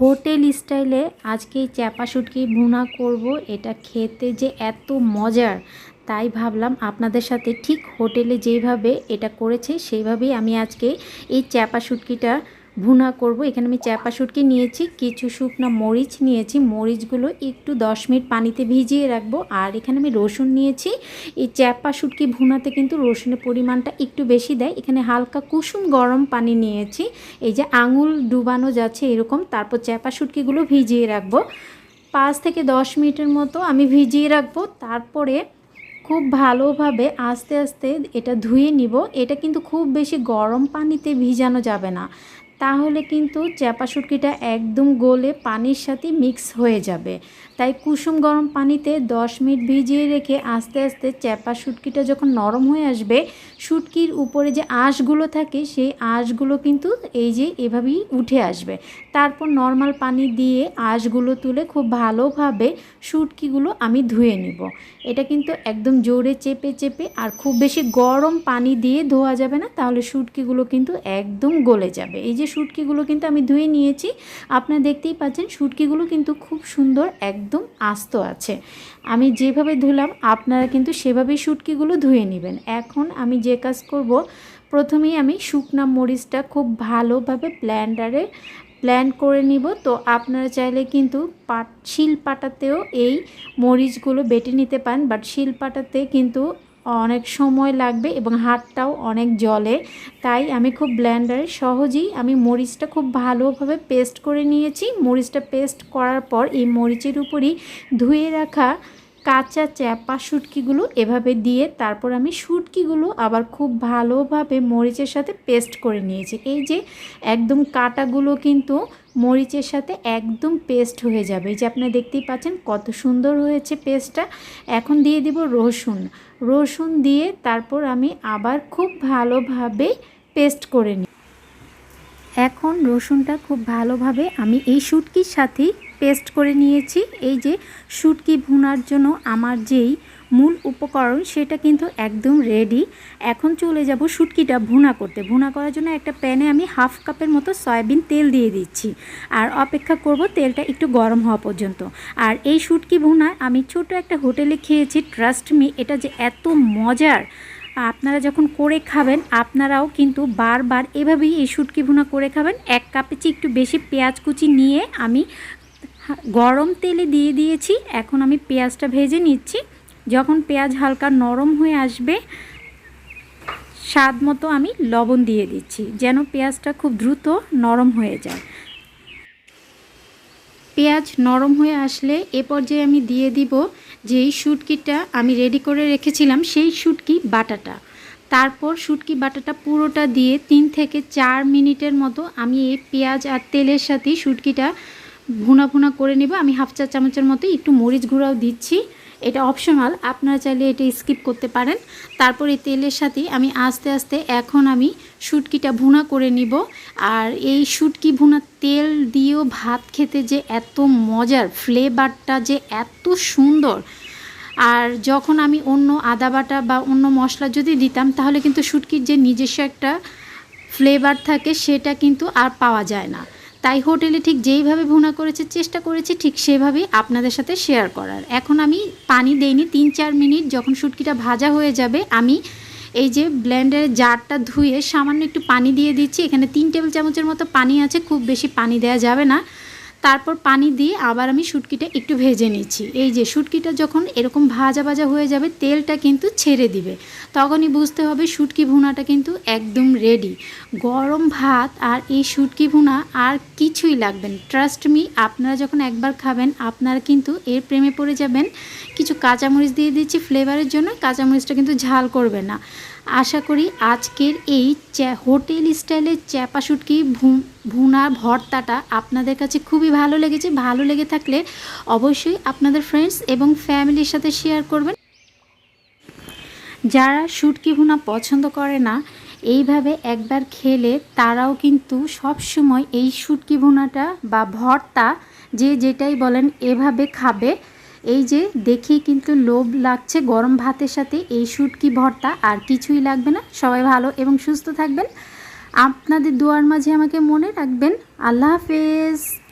Hotel স্টাইলে আজকে এই চ্যাপা শুটকি ভুনা করব। এটা খেতে যে এত মজার, তাই ভাবলাম আপনাদের সাথে ঠিক হোটেলে যেভাবে এটা করেছে, সেইভাবেই আমি আজকে এই চ্যাপা শুটকিটা ভুনা করব। এখানে আমি চ্যাপা শুটকি নিয়েছি, কিছু শুকনো মরিচ নিয়েছি। মরিচগুলো একটু দশ মিনিট পানিতে ভিজিয়ে রাখব। আর এখানে আমি রসুন নিয়েছি। এই চ্যাপা শুটকি ভুনাতে কিন্তু রসুনের পরিমাণটা একটু বেশি দেয়। এখানে হালকা কুসুম গরম পানি নিয়েছি। এই যে আঙুল ডুবানো যাচ্ছে এরকম, তারপর চ্যাপা শুটকিগুলো ভিজিয়ে রাখব। পাঁচ থেকে দশ মিনিটের মতো আমি ভিজিয়ে রাখব। তারপরে খুব ভালোভাবে আস্তে আস্তে এটা ধুয়ে নিব। এটা কিন্তু খুব বেশি গরম পানিতে ভিজানো যাবে না। তাহলে কিন্তু চ্যাপা শুটকিটা একদম গলে পানির সাথে মিক্স হয়ে যাবে। তাই কুসুম গরম পানিতে 10 মিনিট ভিজিয়ে রেখে আস্তে আস্তে চ্যাপা শুটকিটা যখন নরম হয়ে আসবে, শুটকির উপরে যে আঁশগুলো থাকে, সেই আঁশগুলো কিন্তু এই যে এভাবেই উঠে আসবে। তারপর নর্মাল পানি দিয়ে আঁশগুলো তুলে খুব ভালোভাবে শুটকিগুলো আমি ধুয়ে নিব। এটা কিন্তু একদম জোরে চেপে চেপে আর খুব বেশি গরম পানি দিয়ে ধোয়া যাবে না, তাহলে শুটকিগুলো কিন্তু একদম গলে যাবে। এই যে শুটকিগুলো কিন্তু আমি ধুয়ে নিয়েছি, আপনারা দেখতেই পাচ্ছেন শুটকিগুলো কিন্তু খুব সুন্দর একদম আস্ত আছে। আমি যেভাবে ধুলাম, আপনারা কিন্তু সেভাবেই শুটকিগুলো ধুয়ে নেবেন। এখন আমি যে কাজ করব, প্রথমেই আমি শুকনা মরিচটা খুব ভালোভাবে ব্ল্যান্ডারে প্ল্যান করে নিব। তো আপনারা চাইলে কিন্তু পাট, শিল পাটাতেও এই মরিচগুলো বেটে নিতে পারেন, বাট শিল পাটাতে কিন্তু অনেক সময় লাগবে এবং হাতটাও অনেক জলে তাই আমি খুব ব্ল্যান্ডারে সহজেই আমি মরিচটা খুব ভালোভাবে পেস্ট করে নিয়েছি। মরিচটা পেস্ট করার পর এই মরিচের উপরই ধুয়ে রাখা কাঁচা চ্যাপা শুটকিগুলো এভাবে দিয়ে তারপর আমি শুটকিগুলো আবার খুব ভালোভাবে মরিচের সাথে পেস্ট করে নিয়েছি। এই যে একদম কাটাগুলো কিন্তু মরিচের সাথে একদম পেস্ট হয়ে যাবে। এই যে আপনারা দেখতেই পাচ্ছেন কত সুন্দর হয়েছে পেস্টটা এখন দিয়ে দিব রসুন। রসুন দিয়ে তারপর আমি আবার খুব ভালোভাবে পেস্ট করে নিই। এখন রসুনটা খুব ভালোভাবে আমি এই শুটকির সাথেই পেস্ট করে নিয়েছি। এই যে শুটকি ভুনার জন্য আমার যেই মূল উপকরণ, সেটা কিন্তু একদম রেডি এখন চলে যাব শুটকিটা ভুনা করতে। ভুনা করার জন্য একটা প্যানে আমি হাফ কাপের মতো সয়াবিন তেল দিয়ে দিচ্ছি। আর অপেক্ষা করব তেলটা একটু গরম হওয়া পর্যন্ত। আর এই শুটকি ভুনা আমি ছোট একটা হোটেলে খেয়েছি ট্রাস্ট মি এটা যে এত মজার। আপনারা যখন করে খাবেন, আপনারাও কিন্তু বারবার এভাবেই এই শুটকি ভুনা করে খাবেন। এক কাপে একটু বেশি পেঁয়াজ কুচি নিয়ে আমি গরম তেলে দিয়ে দিয়েছি। এখন আমি পেঁয়াজটা ভেজে নিচ্ছি। যখন পেঁয়াজ হালকা নরম হয়ে আসবে স্বাদ মতো আমি লবণ দিয়ে দিচ্ছি, যেন পেঁয়াজটা খুব দ্রুত নরম হয়ে যায়। পেঁয়াজ নরম হয়ে আসলে এ পর্যায়ে আমি দিয়ে দিব যেই শুটকিটা আমি রেডি করে রেখেছিলাম, সেই শুটকি বাটাটা। তারপর শুটকি বাটাটা পুরোটা দিয়ে তিন থেকে চার মিনিটের মতো আমি এই পেঁয়াজ আর তেলের সাথে শুটকিটা ভুনা ভুনা করে নেব। আমি হাফ চা চামচের মতো একটু মরিচ গুঁড়াও দিচ্ছি। এটা অপশনাল আপনারা চাইলে এটা স্কিপ করতে পারেন। তারপর এই তেলের সাথে আমি আস্তে আস্তে এখন আমি শুটকিটা ভুনা করে নিব। আর এই শুটকি ভুনা তেল দিয়েও ভাত খেতে যে এত মজার ফ্লেভারটা যে এত সুন্দর। আর যখন আমি অন্য আদা বাটা বা অন্য মশলা যদি দিতাম, তাহলে কিন্তু শুটকির যে নিজস্ব একটা ফ্লেভার থাকে, সেটা কিন্তু আর পাওয়া যায় না। তাই হোটেলে ঠিক যেইভাবে ভুনা করেছে, চেষ্টা করেছি ঠিক সেভাবেই আপনাদের সাথে শেয়ার করার। এখন আমি পানি দেইনি তিন চার মিনিট যখন শুটকিটা ভাজা হয়ে যাবে, আমি এই যে ব্লেন্ডারের জারটা ধুয়ে সামান্য একটু পানি দিয়ে দিচ্ছি। এখানে তিন টেবিল চামচের মতো পানি আছে, খুব বেশি পানি দেওয়া যাবে না। তারপর পানি দিয়ে আবার আমি শুটকিটা একটু ভেজে নিচ্ছি। এই যে শুটকিটা যখন এরকম ভাজা ভাজা হয়ে যাবে, তেলটা কিন্তু ছেড়ে দিবে। তখনই বুঝতে হবে শুটকি ভুনাটা কিন্তু একদম রেডি গরম ভাত আর এই শুটকি ভুনা আর কিছুই লাগবেন ট্রাস্ট মি আপনারা যখন একবার খাবেন, আপনারা কিন্তু এর প্রেমে পড়ে যাবেন। কিছু কাঁচামরিচ দিয়ে দিচ্ছি ফ্লেভারের জন্য, কাঁচামরিচটা কিন্তু ঝাল করবে না। আশা করি আজকের এই হোটেল স্টাইলের চ্যাপা শুটকি ভুনার ভর্তাটা আপনাদের কাছে খুবই ভালো লেগেছে। ভালো লেগে থাকলে অবশ্যই আপনাদের ফ্রেন্ডস এবং ফ্যামিলির সাথে শেয়ার করবেন। যারা শুটকি ভুনা পছন্দ করে না, এইভাবে একবার খেলে তারাও কিন্তু সব সময় এই শুটকি ভুনাটা বা ভর্তা যে যেটাই বলেন এভাবে খাবে। এই যে দেখেই কিন্তু লোভ লাগছে গরম ভাতের সাথে এই শুটকি ভর্তা, আর কিছুই লাগবে না। সবাই ভালো এবং সুস্থ থাকবেন। আপনাদের দোয়ার মাঝে আমাকে মনে রাখবেন। আল্লাহ হাফেজ।